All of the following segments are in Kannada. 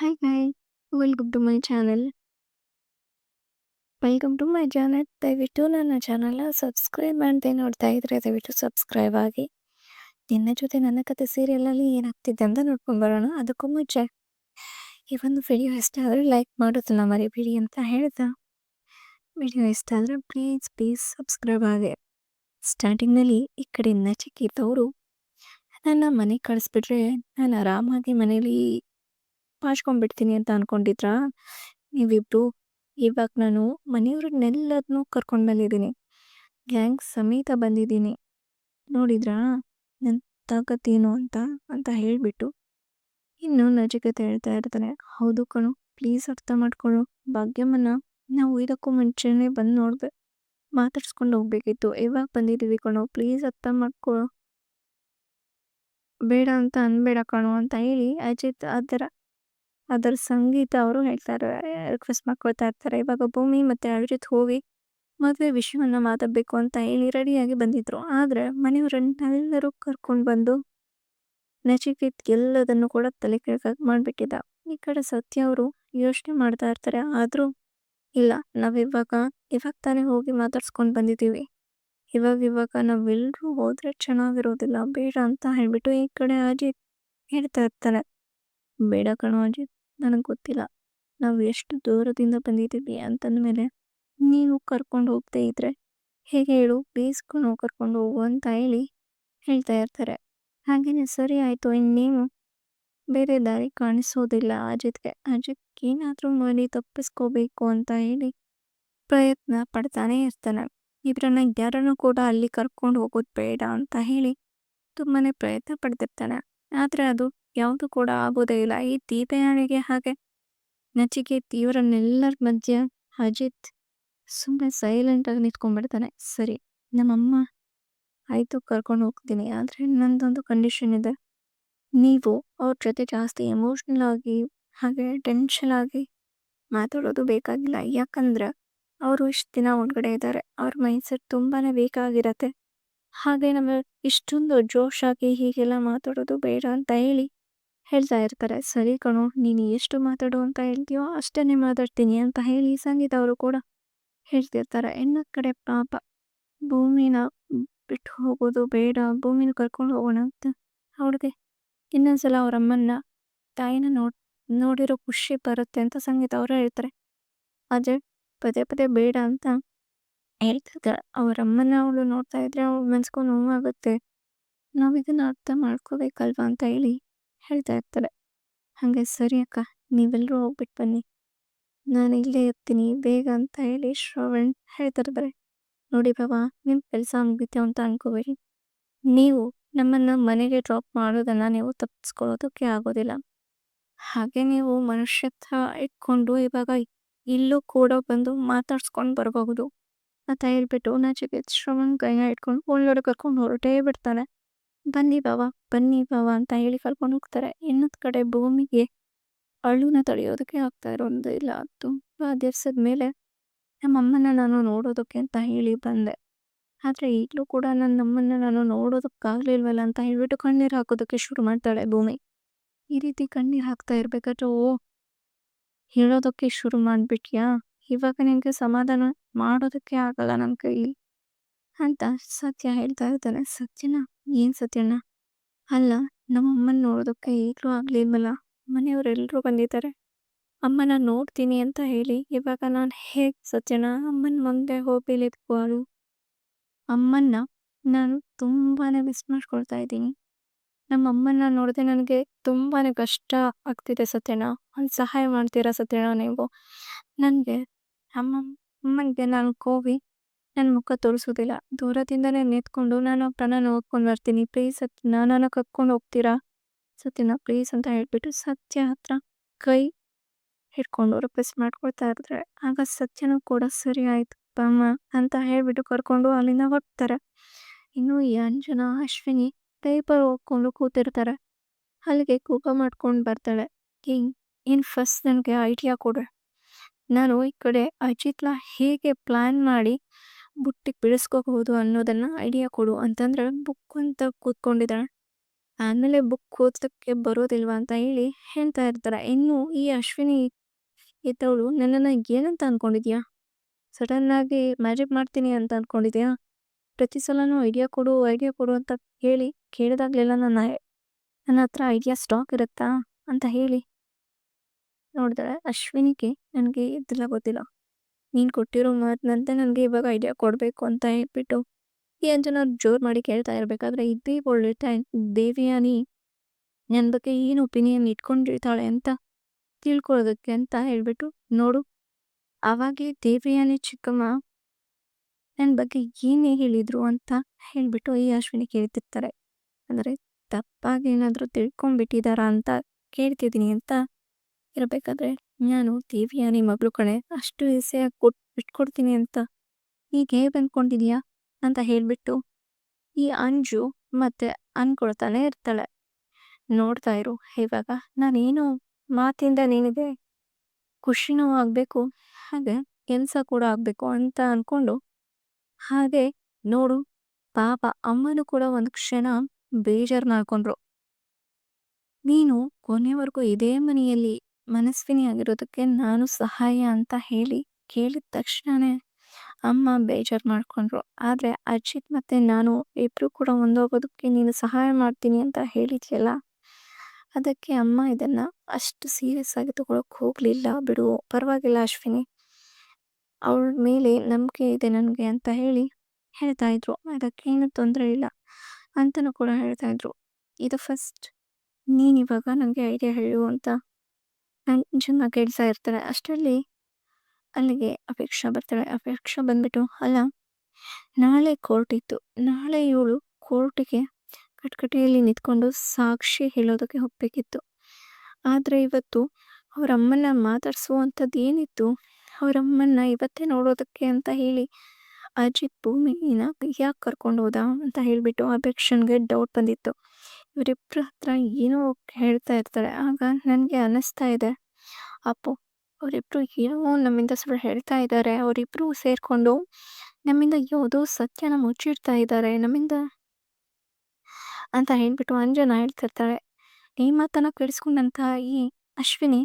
Hi guys, welcome to my channel. Welcome to my channel. ದಯವಿಟ್ಟು ನನ್ನ ಚಾನಲ್‌ನ ಸಬ್ಸ್ಕ್ರೈಬ್ ಮಾಡದೆ ನೋಡ್ತಾ ಇದ್ರೆ ದಯವಿಟ್ಟು ಸಬ್ಸ್ಕ್ರೈಬ್ ಆಗಿ. ನಿನ್ನ ಜೊತೆ ನನ್ನ ಕತೆ ಸೀರಿಯಲಲ್ಲಿ ಏನಾಗ್ತಿದೆ ಅಂತ ನೋಡ್ಕೊಂಡು ಬರೋಣ. ಅದಕ್ಕೂ ಮುಂಚೆ ಈ ಒಂದು ವಿಡಿಯೋ ಇಷ್ಟ ಆದರೆ ಲೈಕ್ ಮಾಡೋದನ್ನ ಮರಿಬೇಡಿ ಅಂತ ಹೇಳ್ತಾ ವಿಡಿಯೋ ಇಷ್ಟ ಆದರೆ ಪ್ಲೀಸ್ ಪ್ಲೀಸ್ ಸಬ್ಸ್ಕ್ರೈಬ್ ಆಗಿ. ಸ್ಟಾರ್ಟಿಂಗ್‌ನಲ್ಲಿ ಈ ಕಡೆ ನಚಿಕೇತ್ ಇದ್ದವರು ನನ್ನ ಮನೆಗೆ ಕಳಿಸ್ಬಿಟ್ರೆ ನಾನು ಆರಾಮಾಗಿ ಮನೇಲಿ ಪಾಚ್ಕೊಂಡ್ಬಿಡ್ತೀನಿ ಅಂತ ಅನ್ಕೊಂಡಿದ್ರಾ? ನೀವಿಬ್ರು, ಇವಾಗ ನಾನು ಮನೆಯವ್ರನ್ನೆಲ್ಲದನ್ನೂ ಕರ್ಕೊಂಡು ಬಂದಿದ್ದೀನಿ. ಗ್ಯಾಂಗ್ ಸಮೇತ ಬಂದಿದ್ದೀನಿ. ನೋಡಿದ್ರಾ? ನನ್ನ ತಾಕತ್ತೇನು ಅಂತ ಅಂತ ಹೇಳಿಬಿಟ್ಟು ಇನ್ನು ನಚಿಕತೆ ಹೇಳ್ತಾ ಇರ್ತಾನೆ. ಹೌದು ಕಣು, ಪ್ಲೀಸ್ ಅರ್ಥ ಮಾಡ್ಕೊಳ್ಳು ಭಾಗ್ಯಮ್ಮನ ನಾವು ಇದಕ್ಕೂ ಮುಂಚೆನೇ ಬಂದು ನೋಡ್ಬೆ ಮಾತಾಡ್ಸ್ಕೊಂಡು ಹೋಗ್ಬೇಕಿತ್ತು. ಇವಾಗ ಬಂದಿದ್ದೀವಿ ಕಣೋ, ಪ್ಲೀಸ್ ಅರ್ಥ ಮಾಡ್ಕೊಳ್ಳೋ ಬೇಡ ಅಂತ ಅನ್ಬೇಡ ಕಣೋ ಅಂತ ಹೇಳಿ ಅಜಿತ್ ಅದರ ಅದರ ಸಂಗೀತ ಅವರು ಹೇಳ್ತಾರೆ ರಿಕ್ವೆಸ್ಟ್ ಮಾಡ್ಕೊಳ್ತಾ ಇರ್ತಾರೆ. ಇವಾಗ ಭೂಮಿ ಮತ್ತೆ ಅಭಿಜಿತ್ ಹೋಗಿ ಮದುವೆ ವಿಷಯವನ್ನ ಮಾತಾಡಬೇಕು ಅಂತ ಹೇಳಿ ರೆಡಿಯಾಗಿ ಬಂದಿದ್ರು. ಆದರೆ ಮನೆಯವರನ್ನೆಲ್ಲರೂ ಕರ್ಕೊಂಡು ಬಂದು ನಚಿಕೇತ್ ಎಲ್ಲದನ್ನು ಕೂಡ ತಲೆ ಕೆಳಗಾಗಿ ಮಾಡಿಬಿಟ್ಟಿದ್ದ. ಈ ಕಡೆ ಸತ್ಯ ಅವರು ಯೋಚನೆ ಮಾಡ್ತಾ ಇರ್ತಾರೆ, ಆದರೂ ಇಲ್ಲ ನಾವಿವಾಗ ಇವಾಗ ತಾನೇ ಹೋಗಿ ಮಾತಾಡ್ಸ್ಕೊಂಡು ಬಂದಿದ್ದೀವಿ. ಇವಾಗ ಇವಾಗ ನಾವೆಲ್ಲರೂ ಹೋದ್ರೆ ಚೆನ್ನಾಗಿರೋದಿಲ್ಲ, ಬೇಡ ಅಂತ ಹೇಳ್ಬಿಟ್ಟು ಈ ಕಡೆ ಅಜಿತ್ ಹೇಳ್ತಾ ಇರ್ತಾರೆ ಬೇಡ ಕಣೋ ಅಜಿತ್. ನನಗೆ ಗೊತ್ತಿಲ್ಲ. ನಾವು ಎಷ್ಟು ದೂರದಿಂದ ಬಂದಿದ್ದೀವಿ ಅಂತಂದ್ಮೇಲೆ ನೀವು ಕರ್ಕೊಂಡು ಹೋಗ್ತಾ ಇದ್ರೆ ಹೇಗೆ ಹೇಳು? ಬೇಯಿಸ್ಕೊಂಡು ಕರ್ಕೊಂಡು ಹೋಗು ಅಂತ ಹೇಳಿ ಹೇಳ್ತಾ ಇರ್ತಾರೆ. ಹಾಗೇನೆ ಸರಿ ಆಯಿತು, ಇನ್ನೇನು ಬೇರೆ ದಾರಿ ಕಾಣಿಸೋದಿಲ್ಲ ಅಜಿತ್ಗೆ. ಅಜಿತ್ ಏನಾದರೂ ಮಾಡಿ ತಪ್ಪಿಸ್ಕೋಬೇಕು ಅಂತ ಹೇಳಿ ಪ್ರಯತ್ನ ಪಡ್ತಾನೆ ಇರ್ತಾನೆ. ಇಬ್ಬರನ್ನ ಯಾರನ್ನು ಕೂಡ ಅಲ್ಲಿ ಕರ್ಕೊಂಡು ಹೋಗೋದು ಬೇಡ ಅಂತ ಹೇಳಿ ತುಂಬಾನೇ ಪ್ರಯತ್ನ ಪಡ್ತಿರ್ತಾನೆ. ಆದರೆ ಅದು ಯಾವುದು ಕೂಡ ಆಗೋದೇ ಇಲ್ಲ. ಈ ದೀಪಯಾಳಿಗೆ ಹಾಗೆ ನಚಿಕೆ ಇವರನ್ನೆಲ್ಲರ ಮಧ್ಯ ಅಜಿತ್ ಸುಮ್ಮನೆ ಸೈಲೆಂಟ್ ಆಗಿ ನಿಂತ್ಕೊಂಡ್ಬಿಡ್ತಾನೆ. ಸರಿ, ನಮ್ಮಮ್ಮ ಆಯ್ತು ಕರ್ಕೊಂಡು ಹೋಗ್ತೀನಿ. ಆದ್ರೆ ನಂದೊಂದು ಕಂಡೀಷನ್ ಇದೆ. ನೀವು ಅವ್ರ ಜೊತೆ ಜಾಸ್ತಿ ಎಮೋಷ್ನಲ್ ಆಗಿ, ಹಾಗೆ ಟೆನ್ಷನ್ ಆಗಿ ಮಾತಾಡೋದು ಬೇಕಾಗಿಲ್ಲ. ಯಾಕಂದ್ರೆ ಅವರು ಇಷ್ಟು ದಿನ ಒಳಗಡೆ ಇದ್ದಾರೆ ಅವ್ರ ಮೈಂಡ್ಸೆಟ್ ತುಂಬಾನೇ ವೀಕ್ ಆಗಿರತ್ತೆ. ಹಾಗೆ ನಮ್ಮ ಇಷ್ಟೊಂದು ಜೋಶ್ ಆಗಿ ಹೀಗೆಲ್ಲ ಮಾತಾಡೋದು ಬೇಡ ಅಂತ ಹೇಳಿ ಹೇಳ್ತಾ ಇರ್ತಾರೆ, ಸರಿ ಕಣೋ, ನೀನು ಎಷ್ಟು ಮಾತಾಡು ಅಂತ ಹೇಳ್ತೀಯೋ ಅಷ್ಟೇ ಮಾತಾಡ್ತೀನಿ ಅಂತ ಹೇಳಿ ಸಂಗೀತ ಅವರು ಕೂಡ ಹೇಳ್ತಿರ್ತಾರೆ. ಇನ್ನ ಕಡೆ ಪಾಪ, ಭೂಮಿನ ಬಿಟ್ಟು ಹೋಗೋದು ಬೇಡ, ಭೂಮಿನ ಕರ್ಕೊಂಡು ಹೋಗೋಣ ಅಂತ ಅವ್ಳಿಗೆ ಇನ್ನೊಂದ್ಸಲ ಅವ್ರ ಅಮ್ಮನ್ನ, ತಾಯಿನ ನೋಡ್, ನೋಡಿರೋ ಖುಷಿ ಬರುತ್ತೆ ಅಂತ ಸಂಗೀತ ಅವರು ಹೇಳ್ತಾರೆ. ಆದರೆ ಪದೇ ಪದೇ ಬೇಡ ಅಂತ ಹೇಳ್ತಿರ್ತಾರೆ. ಅವ್ರ ಅಮ್ಮನ ಅವಳು ನೋಡ್ತಾ ಇದ್ರೆ ಅವ್ಳು ಮನ್ಸ್ಗೂ ನೋವಾಗುತ್ತೆ. ನಾವು ಇದನ್ನು ಅರ್ಥ ಮಾಡ್ಕೋಬೇಕಲ್ವಾ ಅಂತ ಹೇಳಿ ಹೇಳ್ತಾ ಇರ್ತಾರೆ. ಹಾಗೆ ಸರಿ ಅಕ್ಕ ನೀವೆಲ್ಲರೂ ಹೋಗ್ಬಿಟ್ಟು ಬನ್ನಿ. ನಾನು ಇಲ್ಲೇ ಇರ್ತೀನಿ, ಬೇಗ ಅಂತ ಹೇಳಿ ಶ್ರವಣ್ ಹೇಳ್ತಿರ್ತಾರೆ ನೋಡಿ ಬಾಬಾ ನಿಮ್ಮ ಕೆಲಸ ಮುಗಿತು ಅಂತ ಅನ್ಕೋಬೇಡಿ. ನೀವು ನಮ್ಮನ್ನ ಮನೆಗೆ ಡ್ರಾಪ್ ಮಾಡೋದನ್ನ ನೀವು ತಪ್ಪಿಸ್ಕೊಳ್ಳೋದಕ್ಕೆ ಆಗೋದಿಲ್ಲ. ಹಾಗೆ ನೀವು ಮನುಷ್ಯತ್ವ ಇಟ್ಕೊಂಡು ಇವಾಗ ಇಲ್ಲೂ ಕೂಡ ಬಂದು ಮಾತಾಡ್ಸ್ಕೊಂಡು ಬರಬಹುದು. ಅಂತ ಹೇಳ್ಬಿಟ್ಟು ನಚಿಕೇತ್ ಶ್ರವಣ್ ಕೈನ ಇಟ್ಕೊಂಡು ಒಳ್ಳೊಡೆ ಕರ್ಕೊಂಡು ಹೊರಟೇ ಬಿಡ್ತಾನೆ. ಬನ್ನಿ ಬಾವ ಬನ್ನಿ ಬಾವ ಅಂತ ಹೇಳಿ ಕರ್ಕೊಂಡು ಹೋಗ್ತಾರೆ. ಇನ್ನೊಂದು ಕಡೆ ಭೂಮಿಗೆ ಅಳುನ ತಡೆಯೋದಕ್ಕೆ ಆಗ್ತಾ ಇರೋದು ಇಲ್ಲ. ತುಂಬ ದಿವ್ಸದ ಮೇಲೆ ನಮ್ಮಮ್ಮನ ನಾನು ನೋಡೋದಕ್ಕೆ ಅಂತ ಹೇಳಿ ಬಂದೆ. ಆದರೆ ಈಗಲೂ ಕೂಡ ನನ್ನ ನಮ್ಮನ್ನ ನಾನು ನೋಡೋದಕ್ಕಾಗ್ಲಿಲ್ವಲ್ಲ ಅಂತ ಹೇಳ್ಬಿಟ್ಟು ಕಣ್ಣೀರು ಹಾಕೋದಕ್ಕೆ ಶುರು ಮಾಡ್ತಾಳೆ ಭೂಮಿ. ಈ ರೀತಿ ಕಣ್ಣೀರು ಹಾಕ್ತಾ ಇರ್ಬೇಕಾದ್ರೆ, ಓ, ಹೇಳೋದಕ್ಕೆ ಶುರು ಮಾಡಿಬಿಟ್ಯಾ? ಇವಾಗ ನಿನಗೆ ಸಮಾಧಾನ ಮಾಡೋದಕ್ಕೆ ಆಗಲ್ಲ ನನ್ನ ಕೈಲಿ ಅಂತ ಸತ್ಯ ಹೇಳ್ತಾ ಇರ್ತಾನೆ. ಸತ್ಯನ ಏನ್ ಸತ್ಯಣ್ಣ? ಅಲ್ಲ, ನಮ್ಮ ಅಮ್ಮನ ನೋಡೋದಕ್ಕೆ ಈಗಲೂ ಆಗ್ಲಿಲ್ವಲ್ಲ? ಮನೆಯವರೆಲ್ಲರೂ ಬಂದಿದ್ದಾರೆ. ಅಮ್ಮನ ನೋಡ್ತೀನಿ ಅಂತ ಹೇಳಿ, ಇವಾಗ ನಾನು ಹೇಗೆ ಸತ್ಯಣ್ಣ? ಅಮ್ಮನ ಮುಂದೆ ಹೋಗಿ ನಿಂತ್ಕೊಳ್ಳೋದು ಅಮ್ಮನ್ನ ನಾನು ತುಂಬಾನೇ ಮಿಸ್ ಮಾಡ್ಕೊಳ್ತಾ ಇದ್ದೀನಿ. ನಮ್ಮ ಅಮ್ಮನ ನೋಡಿದ್ರೆ ನನಗೆ ತುಂಬಾನೇ ಕಷ್ಟ ಆಗ್ತಿದೆ ಸತ್ಯಣ್ಣ. ಒಂದು ಸಹಾಯ ಮಾಡ್ತೀರಾ ಸತ್ಯಣ್ಣ ನೀವು? ನನಗೆ ಅಮ್ಮ ಅಮ್ಮನಿಗೆ ನಾನು ಕೋವಿ ನನ್ನ ಮುಖ ತೋರಿಸೋದಿಲ್ಲ ದೂರದಿಂದನೇ ನಿಂತ್ಕೊಂಡು ನಾನು ಪ್ರಾಣ ನೋಡ್ಕೊಂಡು ಬರ್ತೀನಿ. ಪ್ಲೀಸ್ ಸತ್ ನಾನು ಕರ್ಕೊಂಡು ಹೋಗ್ತೀರಾ? ಸತ್ಯನ ಪ್ಲೀಸ್ ಅಂತ ಹೇಳ್ಬಿಟ್ಟು ಸತ್ಯ ಹತ್ರ ಕೈ ಹಿಡ್ಕೊಂಡು ರಿಕ್ವೆಸ್ಟ್ ಮಾಡ್ಕೊಳ್ತಾ ಇರ್ತಾರೆ. ಆಗ ಸತ್ಯನೂ ಕೂಡ ಸರಿ ಆಯ್ತು ಅಮ್ಮ ಅಂತ ಹೇಳ್ಬಿಟ್ಟು ಕರ್ಕೊಂಡು ಅಲ್ಲಿಂದ ಹೋಗ್ತಾರೆ ಇನ್ನು ಈ ಅಂಜನಾ, ಅಶ್ವಿನಿ ಪೇಪರ್ ಓದ್ಕೊಂಡು ಕೂತಿರ್ತಾರೆ. ಅಲ್ಲಿಗೆ ಕೋಪ ಮಾಡ್ಕೊಂಡು ಬರ್ತಾಳೆ. ಹಿಂಗ್ ಇನ್ ಫಸ್ಟ್ ನನಗೆ ಐಡಿಯಾ ಕೊಡು. ನಾನು ಈ ಕಡೆ ಅಜಿತ್ಲ ಹೇಗೆ ಪ್ಲ್ಯಾನ್ ಮಾಡಿ ಬುಟ್ಟಿಗೆ ಬಿಡಿಸ್ಕೋಬಹುದು ಅನ್ನೋದನ್ನು ಐಡಿಯಾ ಕೊಡು ಅಂತಂದ್ರೆ ಬುಕ್ ಅಂತ ಕೂತ್ಕೊಂಡಿದ್ದಾಳೆ. ಆಮೇಲೆ ಬುಕ್ ಓದೋಕ್ಕೆ ಬರೋದಿಲ್ವಾ ಅಂತ ಹೇಳಿ ಹೇಳ್ತಾ ಇರ್ತಾರೆ. ಇನ್ನು ಈ ಅಶ್ವಿನಿ ಇದ್ದವಳು ನನ್ನನ್ನು ಏನಂತ ಅಂದ್ಕೊಂಡಿದ್ಯಾ ಸಡನ್ನಾಗಿ ಮ್ಯಾರೇಜ್ ಮಾಡ್ತೀನಿ ಅಂತ ಅಂದ್ಕೊಂಡಿದ್ಯಾ ಪ್ರತಿ ಸಲನೂ ಐಡಿಯಾ ಕೊಡು ಐಡಿಯಾ ಕೊಡು ಅಂತ ಹೇಳಿ ಕೇಳಿದಾಗಲೆಲ್ಲ ನನ್ನ ನನ್ನ ಹತ್ರ ಐಡಿಯಾ ಸ್ಟಾಕ್ ಇರುತ್ತಾ ಅಂತ ಹೇಳಿ ನೋಡಿದ್ರೆ ಅಶ್ವಿನಿಗೆ ನನಗೆ ಇದೆಲ್ಲ ಗೊತ್ತಿಲ್ಲ. ನೀನು ಕೊಟ್ಟಿರೋ ಮಾತಿನಂತೆ ನನಗೆ ಇವಾಗ ಐಡಿಯಾ ಕೊಡಬೇಕು ಅಂತ ಹೇಳ್ಬಿಟ್ಟು, ಈ ಅಂಜನ ಜೋರು ಮಾಡಿ ಕೇಳ್ತಾ ಇರಬೇಕಾದ್ರೆ ಇದೇ ಒಳ್ಳೆ ಟೈಮ್ ದೇವಿಯಾನಿ ನನ್ನ ಬಗ್ಗೆ ಏನು ಒಪಿನಿಯನ್ ಇಟ್ಕೊಂಡಿರ್ತಾಳೆ ಅಂತ ತಿಳ್ಕೊಳ್ಳೋದಕ್ಕೆ ಅಂತ ಹೇಳ್ಬಿಟ್ಟು, ನೋಡು ಆವಾಗಲೇ ದೇವಿಯಾನಿ ಚಿಕ್ಕಮ್ಮ ನನ್ನ ಬಗ್ಗೆ ಏನೇ ಹೇಳಿದ್ರು ಅಂತ ಹೇಳ್ಬಿಟ್ಟು ಈ ಅಶ್ವಿನಿ ಕೇಳ್ತಿರ್ತಾರೆ. ಅಂದರೆ ತಪ್ಪಾಗಿ ಏನಾದರೂ ತಿಳ್ಕೊಂಡ್ಬಿಟ್ಟಿದಾರಾ ಅಂತ ಕೇಳ್ತಿದ್ದೀನಿ ಅಂತ ಇರಬೇಕಾದ್ರೆ ನಾನು ದೇವಿಯಾನಿ ಮಗಳು ಕಣೆ, ಅಷ್ಟು ಈಸಿಯಾಗಿ ಕೊಟ್, ಬಿಟ್ಕೊಡ್ತೀನಿ ಅಂತ. ಈಗ ಹೇಗೆ ಅಂದ್ಕೊಂಡಿದ್ಯಾ ಅಂತ ಹೇಳ್ಬಿಟ್ಟು ಈ ಅಂಜು ಮತ್ತೆ ಅನ್ಕೊಳ್ತಾನೆ ಇರ್ತಾಳೆ. ನೋಡ್ತಾ ಇರು, ಇವಾಗ ನಾನೇನು ಮಾತಿಂದ ನಿನಗೆ ಖುಷಿನೂ ಆಗಬೇಕು, ಹಾಗೆ ಕೆಲಸ ಕೂಡ ಆಗಬೇಕು ಅಂತ ಅಂದ್ಕೊಂಡು ಹಾಗೆ ನೋಡು, ಪಾಪ ಅಮ್ಮನೂ ಕೂಡ ಒಂದು ಕ್ಷಣ ಬೇಜಾರು ಮಾಡ್ಕೊಂಡ್ರು. ನೀನು ಕೊನೆವರೆಗೂ ಇದೇ ಮನೆಯಲ್ಲಿ ಮನಸ್ವಿನಿ ಆಗಿರೋದಕ್ಕೆ ನಾನು ಸಹಾಯ ಅಂತ ಹೇಳಿ ಕೇಳಿದ ತಕ್ಷಣನೇ ಅಮ್ಮ ಬೇಜಾರು ಮಾಡ್ಕೊಂಡ್ರು. ಆದರೆ ಅಜಿತ್ ಮತ್ತು ನಾನು ಇಬ್ಬರು ಕೂಡ ಒಂದೋಗೋದಕ್ಕೆ ನೀನು ಸಹಾಯ ಮಾಡ್ತೀನಿ ಅಂತ ಹೇಳಿದ್ಯಲ್ಲ, ಅದಕ್ಕೆ ಅಮ್ಮ ಇದನ್ನು ಅಷ್ಟು ಸೀರಿಯಸ್ ಆಗಿ ತಗೊಳಕ್ಕೆ ಹೋಗಲಿಲ್ಲ. ಬಿಡು, ಪರವಾಗಿಲ್ಲ ಅಶ್ವಿನಿ. ಅವಳ ಮೇಲೆ ನಂಬಿಕೆ ಇದೆ ನನಗೆ ಅಂತ ಹೇಳಿ ಹೇಳ್ತಾ ಇದ್ರು. ಅದಕ್ಕೇನು ತೊಂದರೆ ಇಲ್ಲ ಅಂತಲೂ ಕೂಡ ಹೇಳ್ತಾ ಇದ್ರು. ಇದು ಫಸ್ಟ್ ನೀನು ಇವಾಗ ನನಗೆ ಐಡಿಯಾ ಹೇಳು ಅಂತ ಜನ ಕೇಳ್ತಾ ಇರ್ತಾರೆ ಅಷ್ಟರಲ್ಲಿ ಅಲ್ಲಿಗೆ ಅಪೇಕ್ಷಾ ಬರ್ತಾಳೆ ಅಪೇಕ್ಷಾ ಬಂದ್ಬಿಟ್ಟು, ಅಲ್ಲ, ನಾಳೆ ಕೋರ್ಟ್ ಇತ್ತು. ನಾಳೆ ಇವಳು ಕೋರ್ಟಿಗೆ ಕಟ್ಕಟೆಯಲ್ಲಿ ನಿಂತ್ಕೊಂಡು ಸಾಕ್ಷಿ ಹೇಳೋದಕ್ಕೆ ಹೋಗ್ಬೇಕಿತ್ತು. ಆದರೆ ಇವತ್ತು ಅವರಮ್ಮನ್ನ ಮಾತಾಡಿಸುವಂಥದ್ದು ಏನಿತ್ತು? ಅವರಮ್ಮನ್ನ ಇವತ್ತೇ ನೋಡೋದಕ್ಕೆ ಅಂತ ಹೇಳಿ ಅಜಿತ್ ಭೂಮಿನ ಯಾಕೆ ಕರ್ಕೊಂಡು ಹೋದ ಅಂತ ಹೇಳಿಬಿಟ್ಟು ಅಪೇಕ್ಷನ್ಗೆ ಡೌಟ್ ಬಂದಿತ್ತು. ಇವರಿಬ್ಬರ ಹತ್ರ ಏನೋ ಹೇಳ್ತಾ ಇರ್ತಾರೆ. ಆಗ ನನಗೆ ಅನ್ನಿಸ್ತಾ ಇದೆ. ಅಪ್ಪು ಅವರಿಬ್ರು ಏನೋ ನಮ್ಮಿಂದ ಸುಳ್ಳು ಹೇಳ್ತಾ ಇದ್ದಾರೆ ಅವರಿಬ್ರು ಸೇರಿಕೊಂಡು ನಮ್ಮಿಂದ ಯಾವುದೋ ಸತ್ಯನ ಮುಚ್ಚಿಡ್ತಾ ಇದ್ದಾರೆ ನಮ್ಮಿಂದ ಅಂತ ಹೇಳ್ಬಿಟ್ಟು ಅಂಜನ ಹೇಳ್ತಿರ್ತಾಳೆ. ಈ ಮಾತನ್ನ ಕೇಳಿಸ್ಕೊಂಡಂತ ಈ ಅಶ್ವಿನಿ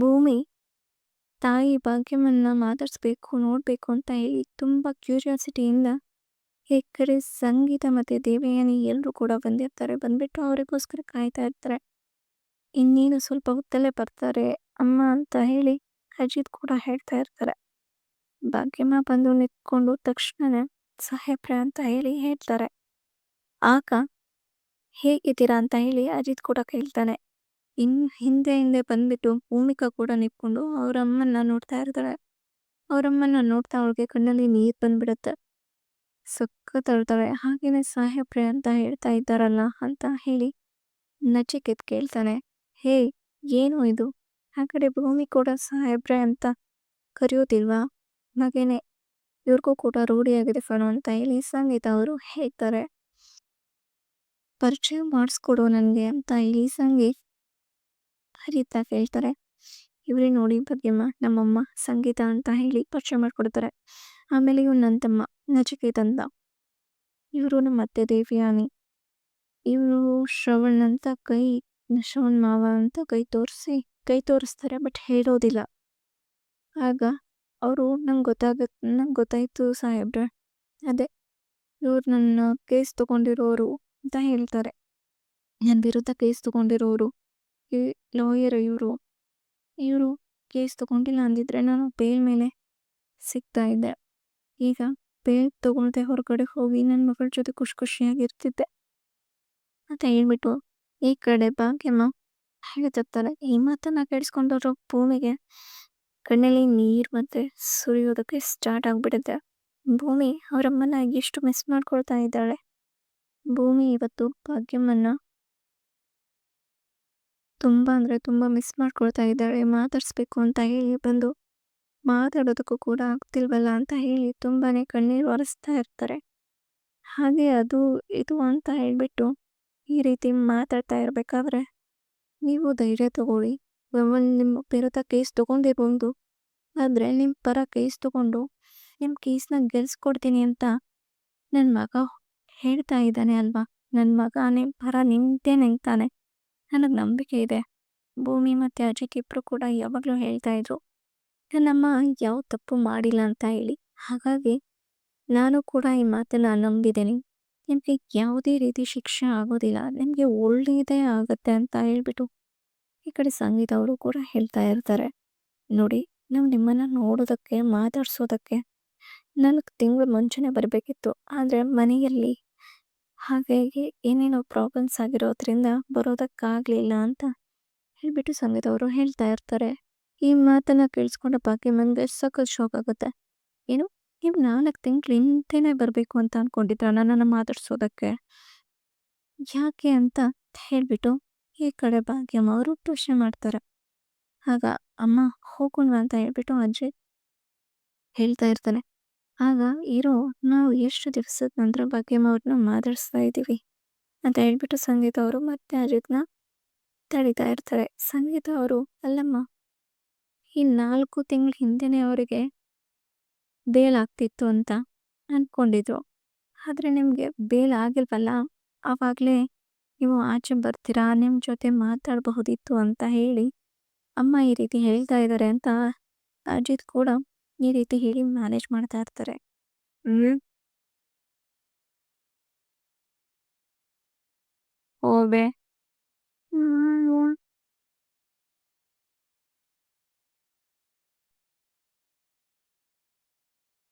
ಭೂಮಿ ತಾಯಿ ಭಾಗ್ಯಮನ್ನ ಮಾತಾಡಿಸ್ಬೇಕು, ನೋಡ್ಬೇಕು ಅಂತ ಹೇಳಿ ತುಂಬಾ ಕ್ಯೂರಿಯಾಸಿಟಿಯಿಂದ ಈ ಸಂಗೀತ ಮತ್ತು ದೇವಯಾನಿ ಎಲ್ಲರೂ ಕೂಡ ಬಂದಿರ್ತಾರೆ ಬಂದ್ಬಿಟ್ಟು ಅವರಿಗೋಸ್ಕರ ಕಾಯ್ತಾ ಇರ್ತಾರೆ. ಇನ್ನೇನು ಸ್ವಲ್ಪ ಹೊತ್ತಲ್ಲೇ ಬರ್ತಾರೆ, ಅಮ್ಮ ಅಂತ ಹೇಳಿ ಅಜಿತ್ ಕೂಡ ಹೇಳ್ತಾ ಇರ್ತಾರೆ. ಭಾಗ್ಯಮ್ಮ ಬಂದು ನಿಂತ್ಕೊಂಡು ತಕ್ಷಣನೇ ಸಾಹೇಬ್ರೆ ಅಂತ ಹೇಳಿ ಹೇಳ್ತಾರೆ. ಆಗ, ಹೇಗಿದ್ದೀರಾ? ಅಂತ ಹೇಳಿ ಅಜಿತ್ ಕೂಡ ಕೇಳ್ತಾನೆ. ಇನ್ ಹಿಂದೆ ಹಿಂದೆ ಬಂದ್ಬಿಟ್ಟು ಭೂಮಿಕಾ ಕೂಡ ನಿಂತ್ಕೊಂಡು ಅವ್ರ ನೋಡ್ತಾ ಇರ್ತಾಳೆ. ಅವರಮ್ಮನ್ನ ನೋಡ್ತಾ ಅವಳಿಗೆ ಕಣ್ಣಲ್ಲಿ ನೀರ್ ಬಂದ್ಬಿಡುತ್ತೆ. ಸಖತ್ ಅಳ್ತಾಳೆ ಹಾಗೇನೆ ಸಾಹೇಬ್ರೆ ಅಂತ ಹೇಳ್ತಾ ಇದ್ದಾರಲ್ಲ ಅಂತ ಹೇಳಿ ನಚಿಕೆತ್ ಕೇಳ್ತಾನೆ. ಹೇ, ಏನು ಇದು? ಆ ಕಡೆ ಭೂಮಿ ಕೂಡ ಸಾಹೇಬ್ರೆ ಅಂತ ಕರೆಯೋದಿಲ್ವಾ? ಹಾಗೇನೆ? ಇವ್ರಿಗೂ ಕೂಡ ರೂಢಿಯಾಗಿದೆ ಫಣು ಅಂತ ಹೇಳಿ ಸಂಗೀತ ಅವರು ಹೇಳ್ತಾರೆ. ಪರಿಚಯ ಮಾಡಿಸ್ಕೊಡು ನನಗೆ ಅಂತ ಹೇಳಿ ಸಂಗೀತ್ ಹರಿತಾ ಕೇಳ್ತಾರೆ. ಇವ್ರಿ ನೋಡಿ ಭಾಗ್ಯಮ್ಮ, ನಮ್ಮಮ್ಮ ಸಂಗೀತ ಅಂತ ಹೇಳಿ ಪರಿಚಯ ಮಾಡ್ಕೊಡ್ತಾರೆ. ಆಮೇಲೆ ಇವ್ರು ನನ್ನ ತಮ್ಮ ನಚಿಕೇತ್ ಅಂತ ಇವರು ನಮ್ಮ ಅತ್ತೆ ದೇವಿಯಾನಿ. ಇವರು ಶ್ರವಣ್ ಅಂತ ಕೈ, ಶ್ರವಣ್ ಮಾವ ಅಂತ ಕೈ ತೋರಿಸಿ, ಕೈ ತೋರಿಸ್ತಾರೆ ಬಟ್ ಹೇಳೋದಿಲ್ಲ. ಆಗ ಅವರು, ನಂಗೆ ಗೊತ್ತಾಗ, ನಂಗೆ ಗೊತ್ತಾಯಿತು ಸಾಹೇಬ್ರೆ. ಅದೇ, ಇವ್ರು ನನ್ನ ಕೇಸ್ ತಗೊಂಡಿರೋರು ಅಂತ ಹೇಳ್ತಾರೆ. ನನ್ನ ವಿರುದ್ಧ ಕೇಸ್ ತಗೊಂಡಿರೋರು. ಲಾಯರ್ ಇವರು ಇವರು ಕೇಸ್ ತಗೊಂಡಿಲ್ಲ ಅಂದಿದ್ರೆ ನಾನು ಬೇಲ್ ಮೇಲೆ ಸಿಗ್ತಾ ಇದ್ದೆ. ಈಗ ಬೇಲ್ ತಗೊಳ್ದೆ ಹೊರಗಡೆ ಹೋಗಿ ನನ್ನ ಮಗಳ ಜೊತೆ ಖುಷಿ ಖುಷಿಯಾಗಿರ್ತಿದ್ದೆ ಅಂತ ಹೇಳ್ಬಿಟ್ಟು ಈ ಕಡೆ ಭಾಗ್ಯಮ್ಮ ಹೇಳ್ತಿರ್ತಾರೆ ಈ ಮಾತನ್ನ ಕೇಳಿಸ್ಕೊಂಡವ್ರು ಭೂಮಿಗೆ ಕಣ್ಣಲ್ಲಿ ನೀರು ಮತ್ತೆ ಸುರಿಯೋದಕ್ಕೆ ಸ್ಟಾರ್ಟ್ ಆಗ್ಬಿಡುತ್ತೆ. ಭೂಮಿ ಅವರಮ್ಮನ ಎಷ್ಟು ಮಿಸ್ ಮಾಡ್ಕೊಳ್ತಾ ಇದ್ದಾಳೆ. ಭೂಮಿ ಇವತ್ತು ಭಾಗ್ಯಮ್ಮನ್ನ ತುಂಬ ಅಂದರೆ ತುಂಬ ಮಿಸ್ ಮಾಡ್ಕೊಳ್ತಾ ಇದ್ದಾಳೆ ಮಾತಾಡಿಸ್ಬೇಕು ಅಂತ ಹೇಳಿ ಬಂದು ಮಾತಾಡೋದಕ್ಕೂ ಕೂಡ ಆಗ್ತಿಲ್ವಲ್ಲ ಅಂತ ಹೇಳಿ ತುಂಬಾ ಕಣ್ಣೀರು ಒರೆಸ್ತಾ ಇರ್ತಾರೆ. ಹಾಗೆ ಅದು ಇದು ಅಂತ ಹೇಳಿಬಿಟ್ಟು ಈ ರೀತಿ ಮಾತಾಡ್ತಾ ಇರಬೇಕಾದ್ರೆ ನೀವು ಧೈರ್ಯ ತಗೊಳ್ಳಿ. ನಿಮ್ಮ ವಿರುದ್ಧ ಕೇಸ್ ತೊಗೊಂಡಿರ್ಬೋದು. ಆದರೆ ನಿಮ್ಮ ಪರ ಕೇಸ್ ತೊಗೊಂಡು ನಿಮ್ಮ ಕೇಸ್ನ ಗೆಲ್ಸ್ಕೊಡ್ತೀನಿ ಅಂತ ನನ್ನ ಮಗ ಹೇಳ್ತಾ ಇದ್ದಾನೆ ಅಲ್ವಾ? ನನ್ನ ಮಗ ನಿಮ್ಮ ಪರ ನಿಂತೇ ನಿಂತಾನೆ. ನನಗೆ ನಂಬಿಕೆ ಇದೆ. ಭೂಮಿ ಮತ್ತು ಅಜಿತ್ ಇಬ್ಬರು ಕೂಡ ಯಾವಾಗಲೂ ಹೇಳ್ತಾ ಇದ್ರು. ನಮ್ಮ ಯಾವ ತಪ್ಪು ಮಾಡಿಲ್ಲ ಅಂತ ಹೇಳಿ. ಹಾಗಾಗಿ ನಾನು ಕೂಡ ಈ ಮಾತನ್ನು ನಂಬಿದ್ದೀನಿ. ನಿಮಗೆ ಯಾವುದೇ ರೀತಿ ಶಿಕ್ಷೆ ಆಗೋದಿಲ್ಲ. ನಿಮಗೆ ಒಳ್ಳೆಯದೇ ಆಗುತ್ತೆ ಅಂತ ಹೇಳ್ಬಿಟ್ಟು ಈ ಕಡೆ ಸಂಗೀತ ಅವರು ಕೂಡ ಹೇಳ್ತಾ ಇರ್ತಾರೆ. ನೋಡಿ, ನಾವು ನಿಮ್ಮನ್ನು ನೋಡೋದಕ್ಕೆ, ಮಾತಾಡ್ಸೋದಕ್ಕೆ ನಾಲ್ಕು ತಿಂಗಳು ಮುಂಚೆನೇ ಬರಬೇಕಿತ್ತು. ಆದರೆ ಮನೆಯಲ್ಲಿ ಹಾಗಾಗಿ ಏನೇನೋ ಪ್ರಾಬ್ಲಮ್ಸ್ ಆಗಿರೋದ್ರಿಂದ ಬರೋದಕ್ಕಾಗಲಿಲ್ಲ ಅಂತ ಹೇಳಿಬಿಟ್ಟು ಸಂಗೀತ ಅವರು ಹೇಳ್ತಾ ಇರ್ತಾರೆ. ಈ ಮಾತನ್ನು ಕೇಳಿಸ್ಕೊಂಡ ಭಾಗ್ಯಮ್ಮನ್ಗೆ ಸಖತ್ ಶಾಕ್ ಆಗುತ್ತೆ. ಏನು? ನೀವು ನಾಲ್ಕು ತಿಂಗಳು ಹಿಂದೆನೇ ಬರಬೇಕು ಅಂತ ಅಂದ್ಕೊಂಡಿದ್ರ ನನ್ನನ್ನು ಮಾತಾಡ್ಸೋದಕ್ಕೆ? ಯಾಕೆ ಅಂತ ಹೇಳಿಬಿಟ್ಟು ಈ ಕಡೆ ಭಾಗ್ಯಮ್ಮ ಅವರು ಪ್ರಶ್ನೆ ಮಾಡ್ತಾರೆ. ಆಗ ಅಮ್ಮ ಹೋಗೋಣ ಅಂತ ಹೇಳ್ಬಿಟ್ಟು ಅಜ್ಜಿ ಹೇಳ್ತಾ ಇರ್ತಾನೆ. ಆಗ ಇರೋ ನಾವು ಎಷ್ಟು ದಿವಸದ ನಂತರ ಭಾಗ್ಯಮ್ಮ ಅವ್ರನ್ನ ಮಾತಾಡಿಸ್ತಾ ಇದ್ದೀವಿ ಅಂತ ಹೇಳ್ಬಿಟ್ಟು ಸಂಗೀತ ಅವರು ಮತ್ತೆ ಅಜಿತ್ನ ತಡಿತಾ ಇರ್ತಾರೆ. ಸಂಗೀತ ಅವರು, ಅಲ್ಲಮ್ಮ, ಈ ನಾಲ್ಕು ತಿಂಗಳ ಹಿಂದೆನೇ ಅವರಿಗೆ ಬೇಲ್ ಆಗ್ತಿತ್ತು ಅಂತ ಅಂದ್ಕೊಂಡಿದ್ರು ಆದರೆ ನಿಮಗೆ ಬೇಲ್ ಆಗಿಲ್ವಲ್ಲ? ಆವಾಗಲೇ ನೀವು ಆಚೆ ಬರ್ತೀರಾ? ನಿಮ್ಮ ಜೊತೆ ಮಾತಾಡಬಹುದಿತ್ತು ಅಂತ ಹೇಳಿ ಅಮ್ಮ ಈ ರೀತಿ ಹೇಳ್ತಾ ಇದ್ದಾರೆ ಅಂತ ಅಜಿತ್ ಕೂಡ ಈ ರೀತಿ ಹೇಳಿ ಮ್ಯಾನೇಜ್ ಮಾಡ್ತಾ ಇರ್ತಾರೆ. ಹ್ಮ್. ಹೋಬೆ